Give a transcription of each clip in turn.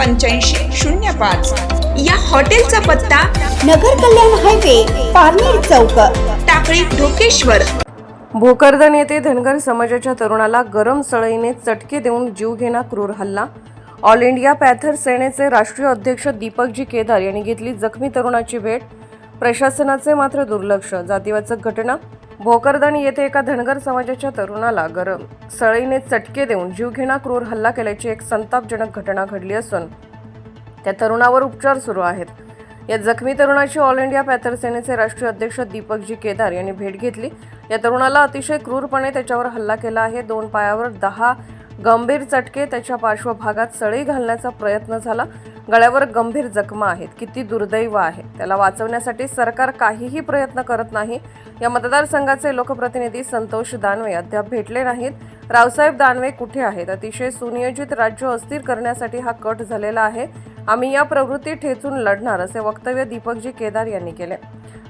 पंच्याऐंशी शून्य पाच. या हॉटेलचा पत्ता नगर कल्याण हायवे पारनेर चौक टाकळी ढोकेश्वर. भोकरदन येथे धनगर समाजाच्या तरुणाला गरम सळईने चटके देऊन जीवघेणा क्रूर हल्ला. ऑल इंडिया पॅथर सेनेचे राष्ट्रीय अध्यक्ष दीपकजी केदार यांनी घेतली जखमी तरुणाची भेट. प्रशासनाचे मात्र दुर्लक्ष जातीवाचक घटना. भोकरदन येथे एका धनगर समाजाच्या तरुणाला गरम सळईने चटके देऊन जीवघेणा क्रूर हल्ला केल्याची एक संतापजनक घटना घडली असून त्या तरुणावर उपचार सुरू आहेत. या जखमी तरुणाची ऑल इंडिया पॅथर सेनेचे राष्ट्रीय अध्यक्ष दीपकजी केदार यांनी भेट घेतली. या तरुणाला अतिशय क्रूरपणे त्याच्यावर हल्ला केला आहे. दोन पायावर दहा गंभीर चटके त्याच्या पार्श्वभागात सळी घालण्याचा प्रयत्न झाला. गळ्यावर गंभीर जखमा आहेत. किती दुर्दैव आहे. त्याला वाचवण्यासाठी सरकार काहीही प्रयत्न करत नाही. या मतदारसंघाचे लोकप्रतिनिधी संतोष दानवे अद्याप भेटले नाहीत. रावसाहेब दानवे कुठे आहेत? अतिशय सुनियोजित राज्य अस्थिर करण्यासाठी हा कट झालेला आहे. आम्ही या प्रवृत्ती ठेचून लढणार असे वक्तव्य दीपकजी केदार यांनी केले.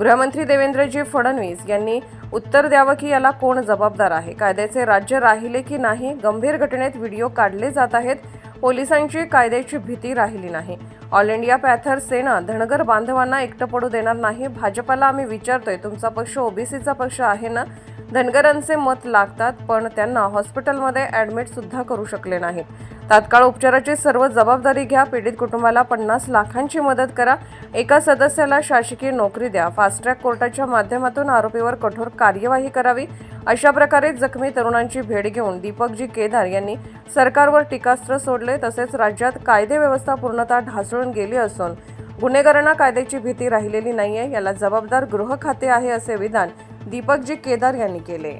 गृहमंत्री देवेंद्रजी फडणवीस यांनी उत्तर द्यावं की याला कोण जबाबदार आहे? कायद्याचे राज्य राहिले की नाही? गंभीर घटनेत व्हिडिओ काढले जात आहेत. पोलिसांची कायद्याची भीती राहिली नाही. All India panther Sena Dhangar बांधवांना एकटं पडू देणार नाही. भाजपाला आम्ही विचारतोय तुमचा पक्ष ओबीसीचा पक्ष आहे ना? धनगरांचे मत लागतात पण त्यांना हॉस्पिटलमध्ये ॲडमिट सुद्धा करू शकले नाहीत. तात्काळ उपचाराची सर्व जबाबदारी घ्या. पीडित कुटुंबाला पन्नास लाखांची मदत करा. एका सदस्याला शासकीय नोकरी द्या. फास्ट ट्रॅक कोर्टाच्या माध्यमातून आरोपीवर कठोर कार्यवाही करावी. अशा प्रकारे जखमी तरुणांची भेट घेऊन दीपकजी केदार यांनी सरकारवर टीकास्त्र सोडले. तसेच राज्यात कायदे व्यवस्था पूर्णतः ढासळून गेली असून गुन्हेगारांना कायद्याची भीती राहिलेली नाहीये. याला जबाबदार गृह खाते आहे असे विधान दीपकजी केदार यांनी केले.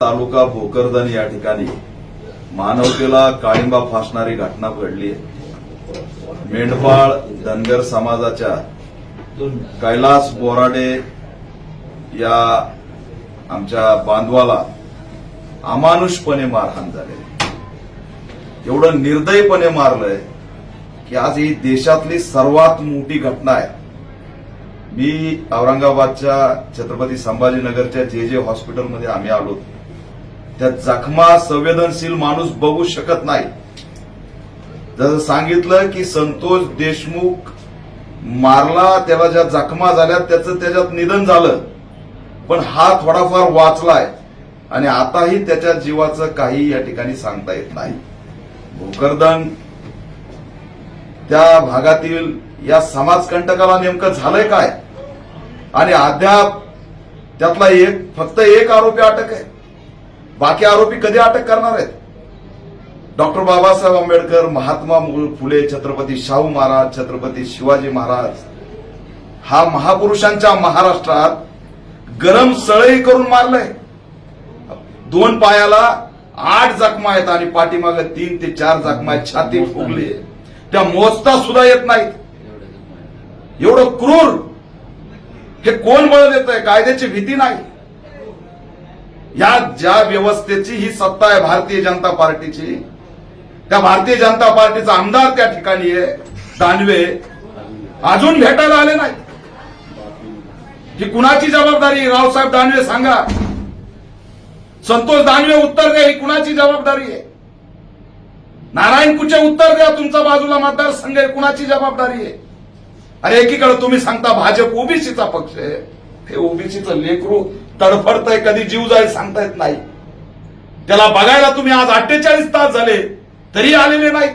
तालुका भोकरदन या ठिकाणी मानवतेला काळिंबा फासणारी घटना घडली आहे मेंढपाळ धनगर समाजाच्या कैलास बोराडे या आमच्या बांधवाला अमानुषपणे मारहाण झाले एवढं निर्दयपणे मारलंय की आज ही देशातली सर्वात मोठी घटना आहे. मी औरंगाबादच्या छत्रपती संभाजीनगरच्या जे जे हॉस्पिटलमध्ये आम्ही आलो त्या जखमा संवेदनशील माणूस बघू शकत नाही. जसं सांगितलं की संतोष देशमुख मारला त्याला ज्या जखमा झाल्या त्याचं त्याच्यात निधन झालं. पण हा थोडाफार वाचलाय. आणि आताही त्याच्या जीवाचं काही या ठिकाणी सांगता येत नाही. भोकरदन त्या भागातील या समाजकंटकाला नेमकं झालंय काय? आणि अद्याप त्यातला एक फक्त एक आरोपी अटक आहे. बाकी आरोपी कधी अटक करणार आहेत? डॉक्टर बाबासाहेब आंबेडकर महात्मा फुले छत्रपती शाहू महाराज छत्रपती शिवाजी महाराज हा महापुरुषांच्या महाराष्ट्रात गरम सळई करून मारलंय. दोन पायाला आठ जखमा आहेत आणि पाठीमागे तीन ते चार जखमा आहेत छाती फुगली त्या मोजता सुद्धा येत नाहीत. एवढं क्रूर. हे कोण बळ देत आहे? कायद्याची भीती नाही. या ज्या व्यवस्थेची ही सत्ता आहे भारतीय जनता पार्टीची त्या भारतीय जनता पार्टीचा आमदार त्या ठिकाणी आहे दानवे. अजून भेटायला आले नाही. ही कुणाची जबाबदारी? रावसाहेब दानवे सांगा. संतोष दानवे उत्तर द्या ही कुणाची जबाबदारी आहे? नारायण कुचे उत्तर द्या तुमचा बाजूला मतदारसंघ आहे कुणाची जबाबदारी आहे? अरे एकीकडे तुम्ही सांगता भाजप ओबीसीचा पक्ष आहे. हे ओबीसीचं लेकरू तडफडतंय कधी जीव जाईल सांगता येत नाही. त्याला बघायला तुम्ही आज अठ्ठेचाळीस तास झाले तरी आलेले नाहीत.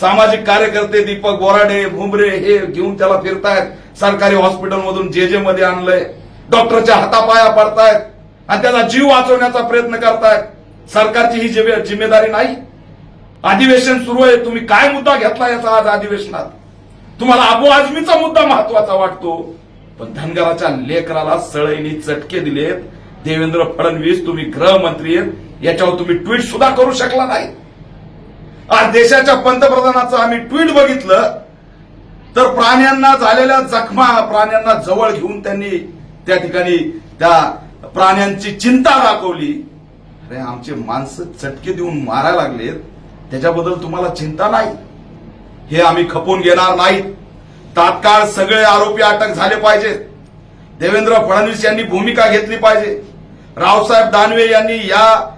सामाजिक कार्यकर्ते दीपक बोराडे भुमरे हे घेऊन त्याला फिरतायत. सरकारी हॉस्पिटलमधून जे जे मध्ये आणलंय. डॉक्टरच्या हातापाया पडतायत आणि त्याला जीव वाचवण्याचा प्रयत्न करतायत. सरकारची ही जिम्मेदारी नाही. अधिवेशन सुरू आहे. तुम्ही काय मुद्दा घेतला याचा आज अधिवेशनात? तुम्हाला अबू आझमीचा मुद्दा महत्त्वाचा वाटतो. पण धनगराच्या लेकराला सळईनी चटके दिलेत. देवेंद्र फडणवीस तुम्ही गृहमंत्री आहेत. याच्यावर तुम्ही ट्विट सुद्धा करू शकला नाही. आज देशाच्या पंतप्रधानाचं आम्ही ट्विट बघितलं. तर प्राण्यांना झालेल्या जखमा प्राण्यांना जवळ घेऊन त्यांनी त्या ठिकाणी त्या प्राण्यांची चिंता दाखवली. अरे आमचे माणसं चटके देऊन मारायला लागलेत. त्याच्याबद्दल तुम्हाला चिंता नाही. हे आम्ही खपून घेणार नाहीत. तात्काळ सगळे आरोपी अटक झाले पाहिजेत देवेंद्र फडणवीस यांनी भूमिका घेतली पाहिजे. रावसाहेब दानवे यांनी या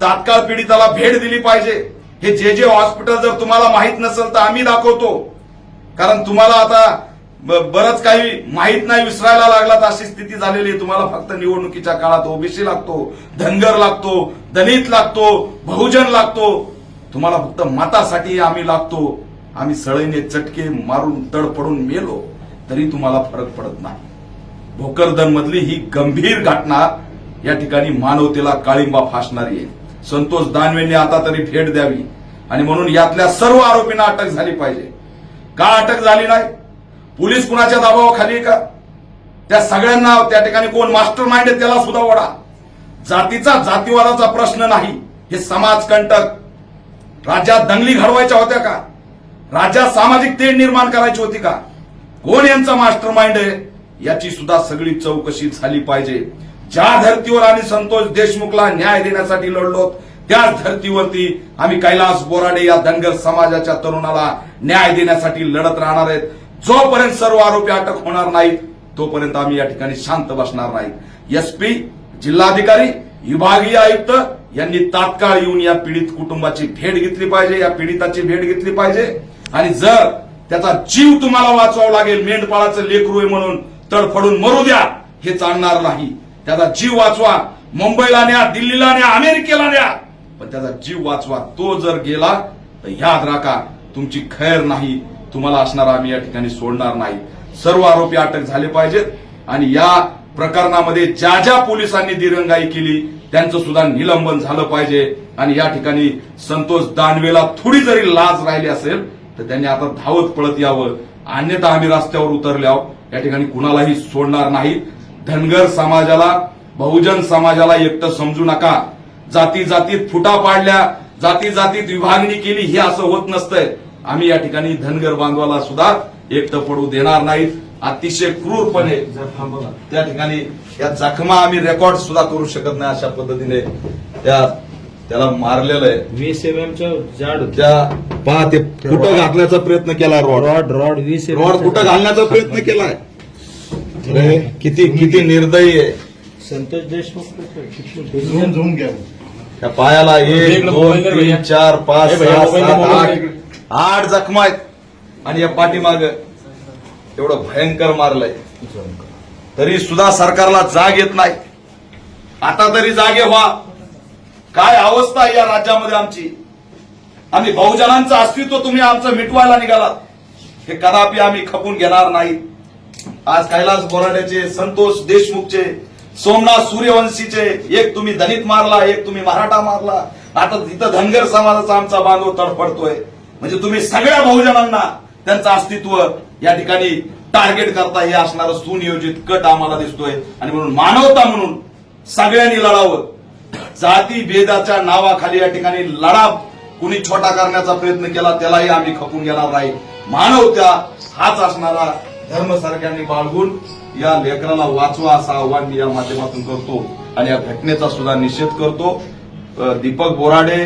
तात्काळ पीडिताला भेट दिली पाहिजे. हे जे जे हॉस्पिटल जर तुम्हाला माहीत नसेल तर आम्ही दाखवतो. कारण तुम्हाला आता ब- बरंच काही माहीत नाही विसरायला लागलात अशी स्थिती झालेली आहे. तुम्हाला फक्त निवडणुकीच्या काळात ओबीसी लागतो धनगर लागतो दलित लागतो बहुजन लागतो. तुम्हाला फक्त मतासाठी आम्ही लागतो. आम्ही सळईने चटके मारून तडपडून मेलो तरी तुम्हाला फरक पडत नाही. भोकरदन मधली ही गंभीर घटना या ठिकाणी मानवतेला काळिंबा फासणारी आहे. संतोष दानवेंनी आता तरी भेट द्यावी आणि म्हणून यातल्या सर्व आरोपींना अटक झाली पाहिजे. का अटक झाली नाही? पोलीस कुणाच्या दबावाखाली आहे का? त्या सगळ्यांना त्या ठिकाणी कोण मास्टर माइंड आहे त्याला सुद्धा ओढा. जातीचा जातीवादाचा प्रश्न नाही. हे समाजकंटक. राज्यात दंगली घडवायच्या होत्या का? राज्यात सामाजिक तेढ निर्माण करायची होती का? कोण यांचा मास्टर माइंड आहे? याची सुद्धा सगळी चौकशी झाली पाहिजे. ज्या धर्तीवर आम्ही संतोष देशमुखला न्याय देण्यासाठी लढलो त्याच धर्तीवरती आम्ही कैलास बोराडे या धनगर समाजाच्या तरुणाला न्याय देण्यासाठी लढत राहणार आहेत. जोपर्यंत सर्व आरोपी अटक होणार नाहीत तोपर्यंत आम्ही या ठिकाणी शांत बसणार नाहीत. एसपी जिल्हाधिकारी विभागीय आयुक्त यांनी तात्काळ येऊन या पीडित कुटुंबाची भेट घेतली पाहिजे या पीडिताची भेट घेतली पाहिजे. आणि जर त्याचा जीव तुम्हाला वाचवावा लागेल मेंढपाळाचं लेकरू आहे म्हणून तडफडून मरू द्या हे चालणार नाही. त्याचा जीव वाचवा मुंबईला न्या दिल्लीला न्या अमेरिकेला न्या. पण त्याचा जीव वाचवा तो जर गेला तर याद राखा तुमची खैर नाही. तुम्हाला असणार आम्ही या ठिकाणी सोडणार नाही. सर्व आरोपी अटक झाले पाहिजेत. आणि या प्रकरणामध्ये ज्या ज्या पोलिसांनी दिरंगाई केली त्यांचं सुद्धा निलंबन झालं पाहिजे. आणि या ठिकाणी संतोष दानवेला थोडी जरी लाज राहिली असेल तर त्यांनी आता धावत पळत यावं. अन्यथा आम्ही रस्त्यावर उतरल्यावर या ठिकाणी कुणालाही सोडणार नाही. धनगर समाजाला बहुजन समाजाला एकटं समजू नका. जाती जातीत फुटा पाडल्या जाती जातीत विभागणी केली हे असं होत नसतंय. आम्ही या ठिकाणी धनगर बांधवाला सुद्धा एकटं पडू देणार नाहीत. अतिशय क्रूरपणे त्या ठिकाणी या जखमा आम्ही रेकॉर्ड सुद्धा करू शकत नाही अशा पद्धतीने. त्या त्याला मारलेलं आहे. वीस एम चा जाड होती. त्या पहा ते कुठं घातल्याचा प्रयत्न केला रॉड? रॉड रॉड वीस एम रॉड कुठं घालण्याचा प्रयत्न केलाय अरे, किती किती निर्दयी आहे. संतोष देशमुख झूम झूम घ्या. त्या पायाला एक दोन तीन. चार पाच सहा सात आठ. आठ जखमा आहेत. आणि या पाठीमाग एवढं भयंकर मारलंय. तरी सुद्धा सरकारला जाग येत नाही. आता तरी जागे व्हा. काय अवस्था आहे या राज्यामध्ये आमची? आम्ही बहुजनांचं अस्तित्व तुम्ही आमचं मिटवायला निघालात हे कदापि आम्ही खपून घेणार नाही. आज कैलास बोराड्याचे संतोष देशमुखचे सोमनाथ सूर्यवंशीचे एक तुम्ही दलित मारला एक तुम्ही मराठा मारला. आता तिथं धनगर समाजाचा आमचा बांधव तडफडतोय. म्हणजे तुम्ही सगळ्या बहुजनांना त्यांचं अस्तित्व या ठिकाणी टार्गेट करता हे असणारं सुनियोजित कट आम्हाला दिसतोय. आणि म्हणून मानवता म्हणून सगळ्यांनी लढावं. जाती भेदाच्या नावाखाली या ठिकाणी लढा कुणी छोटा करण्याचा प्रयत्न केला त्यालाही आम्ही खपून घेणार नाही. मानवत्या हाच असणारा धर्म सारख्याने बाळगून या लेकराला वाचवा असं आव्हान मी या माध्यमातून करतो आणि या घटनेचा सुद्धा निषेध करतो. दीपक बोराडे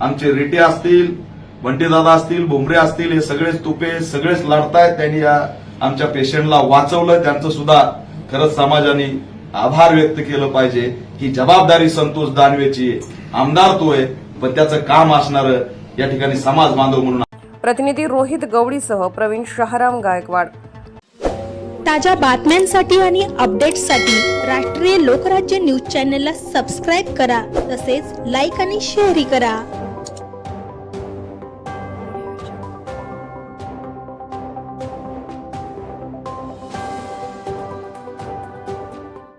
आमचे रिटे असतील बंटीदादा असतील भुमरे असतील हे सगळेच तुपे सगळेच लढतायत. त्यांनी या आमच्या पेशंटला वाचवलं. त्यांचं सुद्धा खरंच समाजाने आभार व्यक्त केलं पाहिजे. ही जबाबदारी संतोष दानवेची. आमदार तो आहे पण त्याचं काम असणार या ठिकाणी समाज बांधव म्हणून प्रतिनिधी रोहित गवडीसह प्रवीण शहाराम गायकवाड. ताज्या बातम्यांसाठी आणि अपडेट्ससाठी राष्ट्रीय लोकराज्य न्यूज चॅनलला सबस्क्राईब करा. तसेच लाईक आणि शेअरही करा.